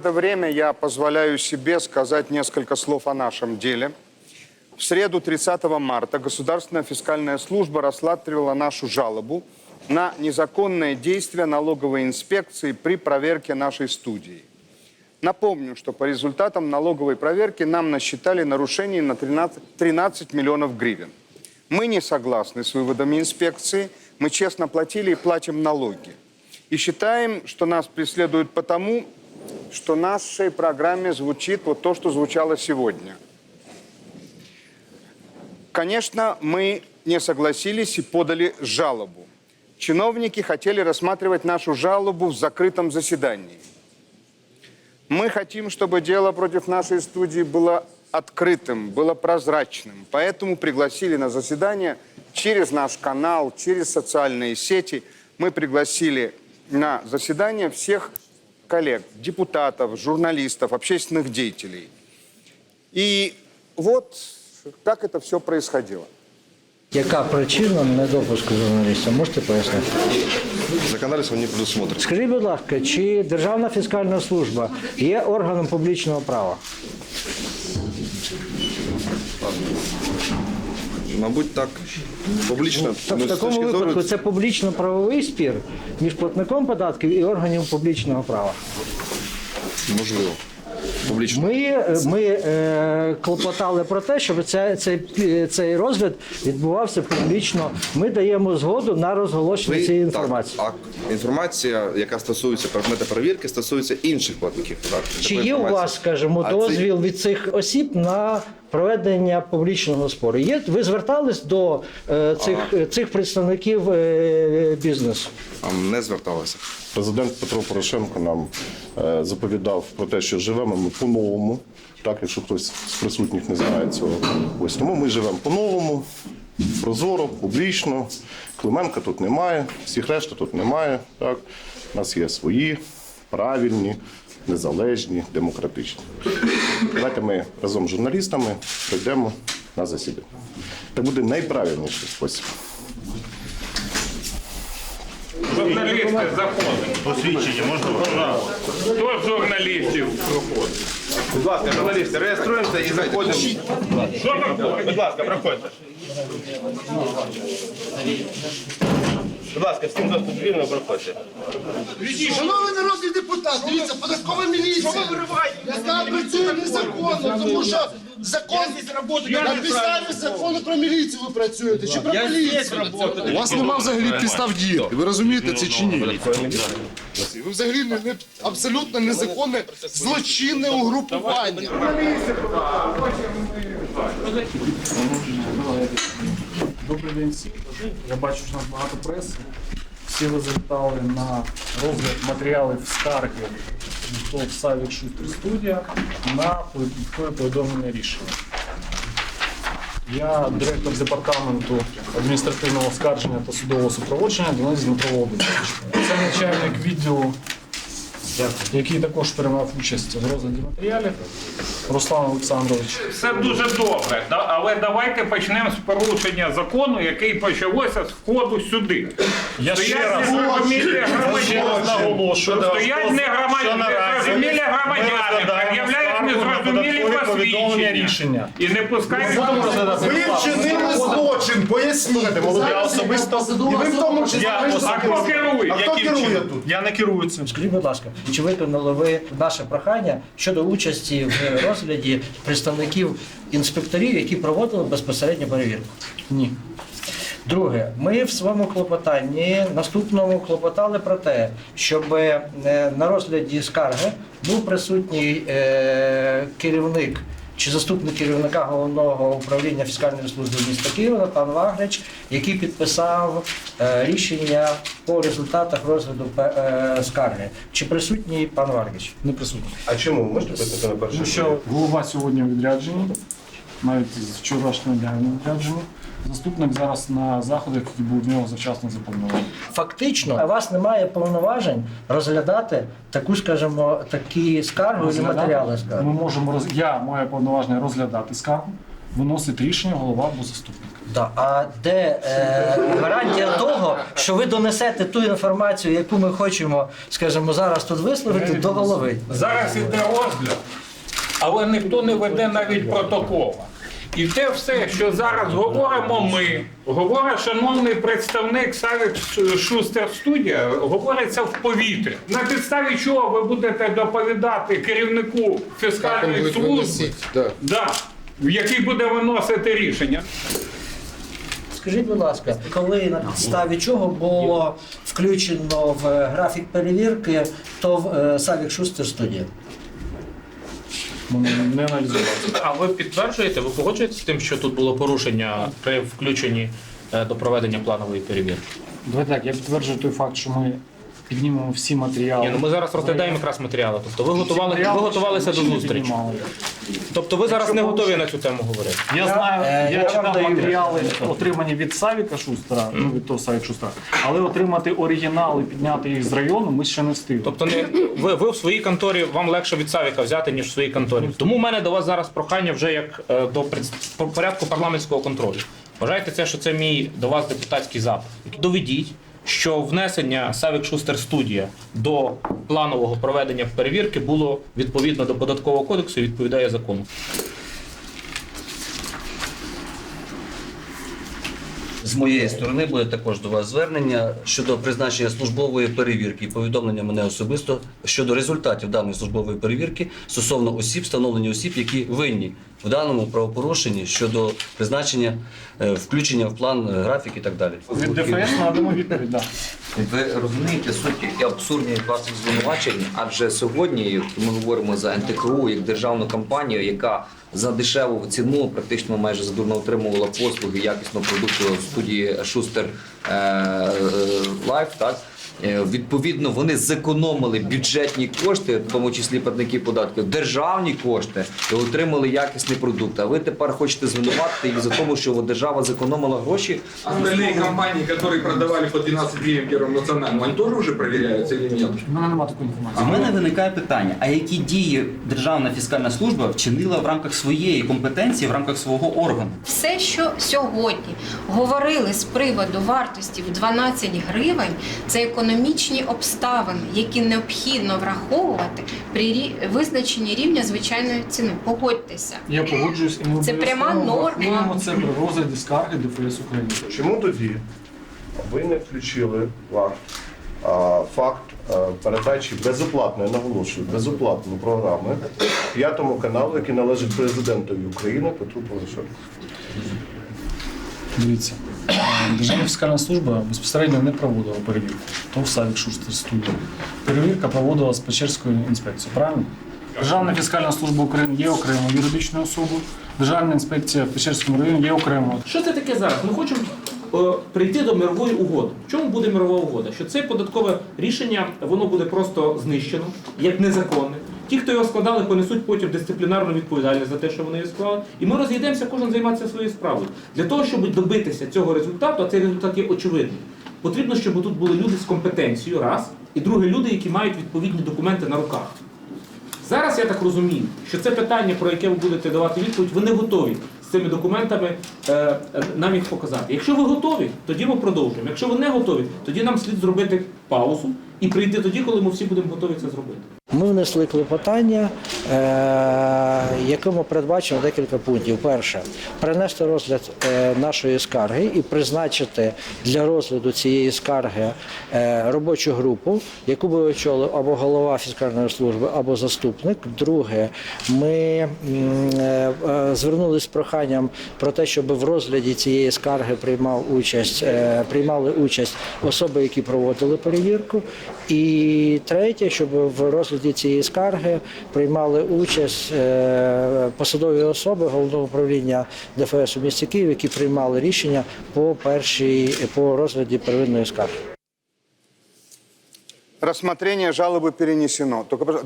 это время я позволяю себе сказать несколько слов о нашем деле. В среду 30 марта Государственная фискальная служба рассматривала нашу жалобу на незаконное действие налоговой инспекции при проверке нашей студии. Напомню, что по результатам налоговой проверки нам насчитали нарушений на 13, 13 миллионов гривен. Мы не согласны с выводами инспекции, мы честно платили и платим налоги. И считаем, что нас преследуют потому, что нашей программе звучит вот то, что звучало сегодня. Конечно, мы не согласились и подали жалобу. Чиновники хотели рассматривать нашу жалобу в закрытом заседании. Мы хотим, чтобы дело против нашей студии было открытым, было прозрачным. Поэтому пригласили на заседание через наш канал, через социальные сети. Мы пригласили на заседание всех коллег, депутатов, журналистов, общественных деятелей. И вот как это все происходило. Яка причина недопуску журналістів? Можете пояснити? Законодательством не предусмотрено. Скажіть, будь ласка, чи Державна фіскальна служба є органом публічного права? Мабуть, так. Публічно. Так, ну, в такому зору- випадку це публічно-правовий спір між платником податків і органів публічного права. Можливо. Публічно. Ми, ми е, клопотали про те, щоб ця, цей, цей розгляд відбувався публічно. Ми даємо згоду на розголошення Ви- цієї так, інформації. а інформація, яка стосується предмета перевірки, стосується інших платників податків. Чи є у вас, скажімо, А це- дозвіл від цих осіб на проведення публічного спору? Є ви звертались до е, цих, е, цих представників е, бізнесу? А не зверталися. Президент Петро Порошенко нам е, заповідав про те, що живемо ми по-новому, так, якщо хтось з присутніх не знає цього. Ось тому ми живемо по-новому, прозоро, публічно. Клименка тут немає, всіх решта тут немає. Так. У нас є свої, правильні, незалежні, демократичні. Давайте ми разом з журналістами прийдемо на засідання. Це буде найправильніший спосіб. Журналісти заходять. Посвідчення можна пожалуйста. Хто з журналістів проходить? Будь ласка, журналісти, реєструємося і заходимо. Що проходить? Будь ласка, проходьте. Будь ласка, всім доступ вільно проходьте. Шановний народний депутат, дивіться, податкова міліція, яка працює незаконно, тому що закон на підставі закону про міліцію ви працюєте, чи про поліцію? У вас нема взагалі підстав діяти. Ви розумієте це чи ні? Ви взагалі не, не- абсолютно незаконне злочинне угрупування. Добрий день всім. Я бачу, що нас багато преси. Всі ви завітали на розгляд матеріалів скарги ТОВ Савік Шустер Студія на податкове повідомлення рішення. Я директор департаменту адміністративного оскарження та судового супроводження Донець Дмитро Володимирович. Це начальник відділу, який також приймав участь в розгляді матеріалів, Руслан Олександрович. Все дуже добре, да? але давайте почнемо з порушення закону, який почалося з входу сюди. Я ще Стоять раз незрозумілі громадяни. наголошую, Стоять не громадяни, громадяни, пред'являють незрозумілі посвідчення і не пускають. Ви вчинили злочин, поясніть. Я особисто І ви в тому числі. Я ви ж А хто керує? А хто керує тут? я не керую цим. Скажіть, будь ласка, чи виконали ви наше прохання щодо участі в розгляді представників інспекторів, які проводили безпосередньо перевірку? Ні. Друге, ми в своєму клопотанні наступному клопотали про те, щоб е, на розгляді скарги був присутній е, керівник чи заступник керівника головного управління фіскальної служби міста Києва пан Вагрич, який підписав е, рішення по результатах розгляду е, скарги. Чи присутній пан Вагрич? Не присутній. А чому? Можете питати на перше? Що голова сьогодні відряджені, навіть з вчорашнього дня відрядженні. Заступник зараз на заходах, які був в нього завчасно запланований. Фактично, у вас немає повноважень розглядати таку, скажімо, такі скарги і матеріали Ми можемо роз... Я маю повноваження розглядати скаргу, виносить рішення голова або заступник. Да. А де е, гарантія того, що ви донесете ту інформацію, яку ми хочемо, скажімо, зараз тут висловити до голови? Зараз іде розгляд, але ніхто не веде навіть протокола. І те все, що зараз говоримо ми, говорить шановний представник Савік Шустер Студія, говориться в повітрі. На підставі чого ви будете доповідати керівнику фіскальної служби, да, який буде виносити рішення. Скажіть, будь ласка, коли на підставі чого було включено в графік перевірки, то в е, Савік Шустер студія? Ми не аналізувати. А ви підтверджуєте, ви погоджуєтесь з тим, що тут було порушення при включенні е, до проведення планової перевірки? Давайте так, я підтверджую той факт, що ми піднімемо всі матеріали. Ні, ну ми зараз розглядаємо якраз матеріали. Тобто ви готували, ви готувалися до зустрічі. Тобто ви зараз не готові на цю тему говорити. Я знаю, е, я я читав матеріали, отримані від Савіка Шустера, ну від того Савіка Шустера, але отримати оригінали, підняти їх з району, ми ще не встигли. Тобто не ви, ви в своїй конторі вам легше від Савіка взяти, ніж в своїй конторі. Тому в мене до вас зараз прохання вже як е, до порядку парламентського контролю. Вважайте це, що це мій до вас депутатський запит. Доведіть, що внесення Савік Шустер студія до планового проведення перевірки було відповідно до податкового кодексу і відповідає закону. З моєї сторони буде також до вас звернення щодо призначення службової перевірки і повідомлення мене особисто щодо результатів даної службової перевірки стосовно осіб, встановлення осіб, які винні в даному правопорушенні щодо призначення, е, включення в план е, графік і так далі. Від ДФС надамо відповідь. Ви розумієте суть і абсурдність ваших звинувачень, адже сьогодні ми говоримо за НТКУ як державну компанію, яка за дешеву ціну практично майже задурно отримувала послуги якісного продукту студії Шустер Лайф. Так Е, відповідно вони зекономили бюджетні кошти, в тому числі платники податків, державні кошти і отримали якісний продукт. А ви тепер хочете звинуватити їх за тому, що держава зекономила гроші. Остальные компании, которые продавали по 12 гривен Первому национальному, они тоже уже проверяются или нет? У мене немає такої інформації. У мене виникає питання: а які дії Державна фіскальна служба вчинила в рамках своєї компетенції, в рамках свого органу? Все, що сьогодні говорили з приводу вартості в 12 гривень, це економічні обставини, які необхідно враховувати при визначенні рівня звичайної ціни. Погодьтеся. Я погоджуюсь, і ми Це пряма норма. це при розгляді скарги ДФС України. Чому тоді ви не включили факт, а, факт а, передачі безоплатної, наголошую, безоплатної програми п'ятому каналу, який належить президентові України Петру Порошенку? Дивіться, Державна фіскальна служба безпосередньо не проводила перевірку. То в Савік Шустер студії. Перевірка проводилась Печерською інспекцією, правильно? Державна фіскальна служба України є окремою юридичною особою. Державна інспекція в Печерському районі є окремою. Що це таке зараз? Ми хочемо е, прийти до мирової угоди. В чому буде мирова угода? Що це податкове рішення воно буде просто знищено як незаконне. Ті, хто його складали, понесуть потім дисциплінарну відповідальність за те, що вони його склали. І ми розійдемося, кожен займатися своєю справою. Для того, щоб добитися цього результату, а цей результат є очевидним. Потрібно, щоб тут були люди з компетенцією, раз, і друге, люди, які мають відповідні документи на руках. Зараз я так розумію, що це питання, про яке ви будете давати відповідь, ви не готові з цими документами е, нам їх показати. Якщо ви готові, тоді ми продовжуємо. Якщо ви не готові, тоді нам слід зробити паузу і прийти тоді, коли ми всі будемо готові це зробити. Ми внесли клопотання, е, якому передбачено декілька пунктів. Перше, перенести розгляд е, нашої скарги і призначити для розгляду цієї скарги е, робочу групу, яку би очолив або голова фіскальної служби, або заступник. Друге, ми звернулися з проханням про те, щоб в розгляді цієї скарги приймав участь, приймали участь особи, які проводили перевірку. І третє, щоб в розгляді цієї скарги приймали участь е, посадові особи головного управління ДФС у місті Київ, які приймали рішення по першій по розгляді первинної скарги. Рассмотрение жалобы перенесено. Только,